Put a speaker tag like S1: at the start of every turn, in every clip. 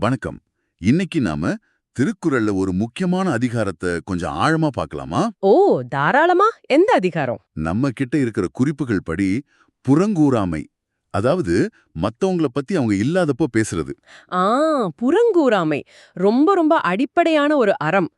S1: வணக்கம். இன்னைக்கு நாம திருக்குறள்ல ஒரு முக்கியமான அதிகாரத்தை கொஞ்சம் ஆழமா பார்க்கலாமா
S2: ஓ தாராளமா? எந்த அதிகாரம்?
S1: நம்ம கிட்ட இருக்கிற குறிப்புகள் படி புறங்கூறாமை. அதாவது மத்தவங்கள பத்தி அவங்க இல்லாதப்போ பேசுறது.
S2: ஆ புறங்கூறாமை. ரொம்ப ரொம்ப அடிப்படையான ஒரு அறம்.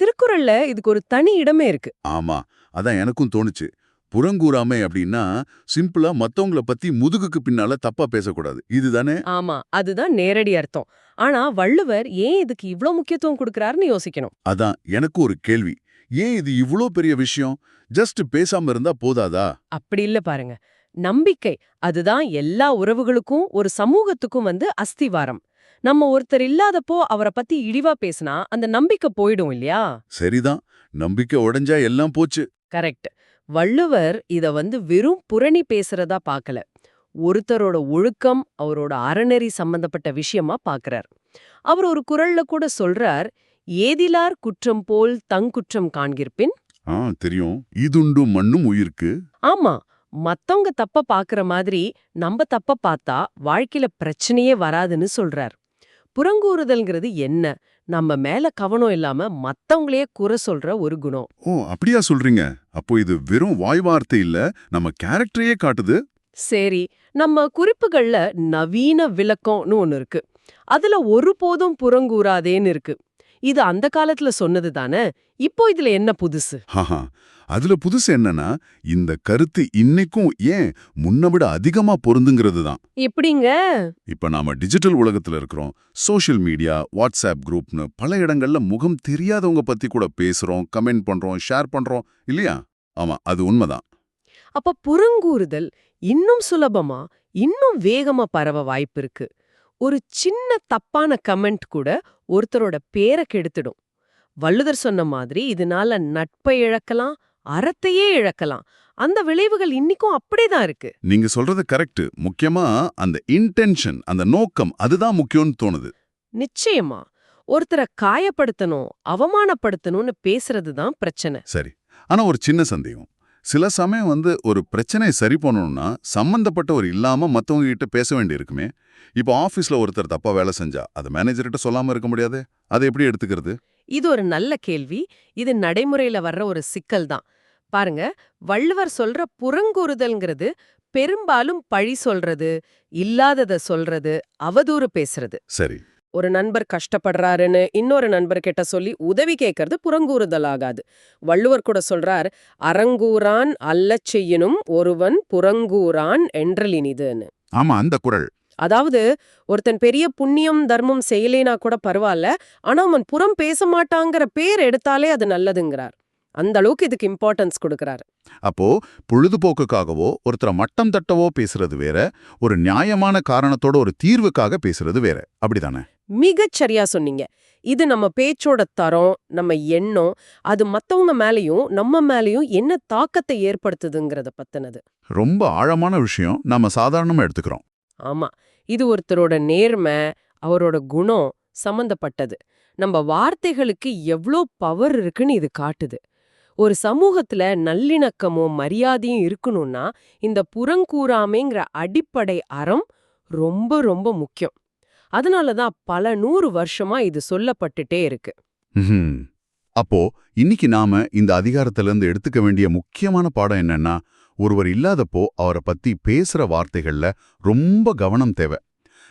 S2: திருக்குறள்ல இதுக்கு ஒரு தனி இடமே இருக்கு.
S1: ஆமா அதான் எனக்கும் தோணுச்சு. புறங்கூறாமை அப்படின்னா சிம்பிளா மத்தவங்கள பத்தி முதுகுக்கு பின்னால தப்பா பேசக்கூடாது. இதுதானே?
S2: ஆமா அதுதான் நேரடி அர்த்தம். ஆனா வள்ளுவர் ஏன் இதுக்கு இவ்ளோ முக்கியத்துவம் கொடுக்கறாருன்னு யோசிக்கணும்.
S1: அதான் எனக்கு ஒரு கேள்வி. ஏன் இது இவ்ளோ பெரிய விஷயம்? ஜஸ்ட் பேசாம இருந்தா போதாதா?
S2: அப்படி இல்ல பாருங்க. நம்பிக்கை அதுதான் எல்லா உறவுகளுக்கும் ஒரு சமூகத்துக்கும் வந்து அஸ்திவாரம். நம்ம ஒருத்தர் இல்லாதப்போ அவரை பத்தி இழிவா பேசினா அந்த நம்பிக்கை போயிடும் இல்லையா?
S1: சரிதான். நம்பிக்கை உடைஞ்சா எல்லாம் போச்சு.
S2: கரெக்ட். வள்ளுவர் இத வந்து வெறும் புரணி பேசுறதா பார்க்கல ஒருத்தரோட ஒழுக்கம் அவரோட அறநெறி சம்பந்தப்பட்ட விஷயமா பார்க்கறார் அவர் ஒரு குரல்ல கூட சொல்றார் ஏதிலார் குற்றம் போல் தங்குற்றம் காண்கிற்பின்?
S1: ஆ தெரியும். இதுண்டு மண்ணும் உயிர்க்கு?
S2: ஆமா. மத்தவங்க தப்ப பாக்குற மாதிரி நம்ம தப்ப பார்த்தா வாழ்க்கையில பிரச்சனையே வராதுன்னு சொல்றார். புறங்கூறுதல்ங்கிறது என்ன? நம்ம மேல கவனம் இல்லாம மத்தவங்களையே குறை சொல்ற ஒரு குணம்.
S1: ஓ அப்படியா சொல்றீங்க. அப்போ இது வெறும் வாய் வார்த்தை இல்ல நம்ம கேரக்டரையே காட்டுது?
S2: சரி நம்ம குறிப்புகள்ல நவீன விளக்கம்னு ஒன்னு இருக்கு. அதுல ஒருபோதும் புறங்கூறாதேன்னு இருக்கு. இது அந்த காலத்துல சொன்னது தானே? இப்போ இதுல என்ன புதுசு?
S1: அதுல புதுசு என்னன்னா இந்த கருத்து இன்னைக்கும் ஏன் முன்ன விட அதிகமா பொருந்துங்கிறது தான்.
S2: எப்படிங்க?
S1: இப்ப நாம டிஜிட்டல் உலகத்துல இருக்கிறோம். சோஷியல் மீடியா வாட்ஸ்அப் குரூப்னு பல இடங்கள்ல முகம் தெரியாதவங்க பத்தி கூட பேசுறோம் கமெண்ட் பண்றோம் ஷேர் பண்றோம் இல்லையா? ஆமா அது உண்மைதான்.
S2: அப்ப புறங்கூறுதல் இன்னும் சுலபமா இன்னும் வேகமா பரவ வாய்ப்பு இருக்கு. ஒரு சின்ன தப்பான கமெண்ட் கூட ஒருத்தரோட பேரை கெடுத்துடும். வள்ளுதர் சொன்ன மாதிரி இதனால நட்பை இழக்கலாம் அறத்தையே இழக்கலாம். அந்த விளைவுகள் இன்னிக்கும் அப்படிதான் இருக்கு.
S1: நீங்க சொல்றது கரெக்ட். முக்கியமா அந்த இன்டென்ஷன் அந்த நோக்கம் அதுதான் முக்கியம்னு தோணுது.
S2: நிச்சயமா. ஒருத்தரை காயப்படுத்தணும் அவமானப்படுத்தணும்னு பேசுறது தான் பிரச்சனை.
S1: சரி. ஆனா ஒரு சின்ன சந்தேகம். சில சமயம் வந்து ஒரு பிரச்சனையை சரி பண்ணணும்னா சம்பந்தப்பட்டவர் இல்லாம மத்தவங்க கிட்ட பேச வேண்டியிருக்குமே. இப்போ ஆபீஸ்ல ஒருத்தர் தப்பா வேலை செஞ்சா அது மேனேஜர்கிட்ட சொல்லாம இருக்க முடியாது? அதை எப்படி எடுத்துக்கிறது?
S2: இது ஒரு நல்ல கேள்வி. இது நடைமுறையில வர்ற ஒரு சிக்கல் தான். பாருங்க வள்ளுவர் சொல்ற புறங்கூறுதல்ங்கிறது பெரும்பாலும் பழி சொல்றது இல்லாதத சொல்றது அவதூறு பேசுறது.
S1: சரி.
S2: ஒரு நண்பர் கஷ்டப்படுறாருன்னு இன்னொரு நண்பர்கிட்ட சொல்லி உதவி கேட்கறது புறங்கூறுதல் ஆகாது வள்ளுவர் கூட சொல்றார் அறங்கூறான் அல்லச் செய்யினும் ஒருவன் புறங்கூறான் என்றலினிதுன்னு
S1: ஆமா அந்த குரல்.
S2: அதாவது ஒருத்தன் பெரிய புண்ணியம் தர்மம் செய்யலேனா கூட பரவாயில்ல ஆனா அவன் புறம் பேச மாட்டாங்கிற பேர் எடுத்தாலே அது நல்லதுங்கிறார். அந்த அளவுக்கு இதுக்கு இம்பார்ட்டன்ஸ் கொடுக்கறாரு.
S1: அப்போ பொழுதுபோக்குக்காகவோ ஒருத்தரை மட்டம் தட்டவோ பேசுறது வேற ஒரு நியாயமான காரணத்தோட ஒரு தீர்வுக்காக பேசுறது வேற. அப்படிதானே?
S2: மிகச் சரியா சொன்னீங்க. இது நம்ம பேச்சோட தரம் நம்ம எண்ணம் அது மத்தவங்க மேலயும் நம்ம மேலயும் என்ன தாக்கத்தை ஏற்படுத்துதுங்கிறத பத்தினது.
S1: ரொம்ப ஆழமான விஷயம் நாம சாதாரணமா எடுத்துக்கிறோம்.
S2: ஆமா. இது ஒருத்தரோட நேர்மை அவரோட குணம் சம்பந்தப்பட்டது. நம்ம வார்த்தைகளுக்கு எவ்ளோ பவர் இருக்குன்னு இது காட்டுது. ஒரு சமூகத்துல நல்லிணக்கமும் மரியாதையும் இருக்கணும்னா இந்த புறங்கூறாமைங்கிற அடிப்படை அறம் ரொம்ப ரொம்ப முக்கியம். அதனால தான் பல நூறு வருஷமா இது சொல்லப்பட்டுட்டே இருக்கு.
S1: அப்போ இன்னைக்கு நாம இந்த அதிகாரத்திலிருந்து எடுத்துக்க வேண்டிய முக்கியமான பாடம் என்னன்னா ஒருவர் இல்லாதப்போ அவரை பத்தி பேசுற வார்த்தைகள்ல ரொம்ப கவனம் தேவை.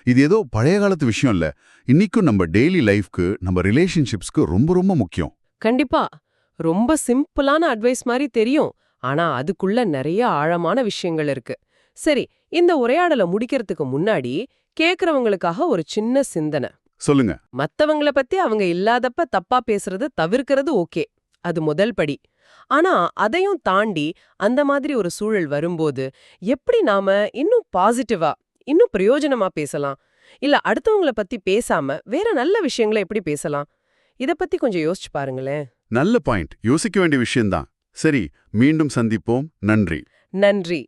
S1: இது ஏதோ பழைய காலத்து விஷயம் இல்ல. இன்னைக்கும் நம்ம டெய்லி லைஃப்க்கு நம்ம ரிலேஷன்ஷிப்ஸ்க்கு ரொம்ப ரொம்ப முக்கியம்.
S2: கண்டிப்பா. ரொம்ப சிம்பிளான அட்வைஸ் மாதிரி தெரியும். ஆனா அதுக்குள்ள நிறைய ஆழமான விஷயங்கள் இருக்கு. சரி இந்த உரையாடலை முடிக்கிறதுக்கு முன்னாடி கேக்குறவங்களுக்காக ஒரு சின்ன சிந்தனை.
S1: சொல்லுங்க.
S2: மத்தவங்கள பத்தி அவங்க இல்லாதப்ப தப்பா பேசுறது தவிர்க்கிறது ஓகே. அது முதல் படி. ஆனா அதையும் தாண்டி அந்த மாதிரி ஒரு சூழல் வரும்போது எப்படி நாம இன்னும் பாசிட்டிவா இன்னும் பிரயோஜனமா பேசலாம்? இல்ல அடுத்தவங்கள பத்தி பேசாம வேற நல்ல விஷயங்களை எப்படி பேசலாம்? இத பத்தி கொஞ்சம் யோசிச்சு பாருங்களேன்.
S1: நல்ல பாயிண்ட். யோசிக்க வேண்டிய விஷயம்தான். சரி மீண்டும் சந்திப்போம். நன்றி.
S2: நன்றி.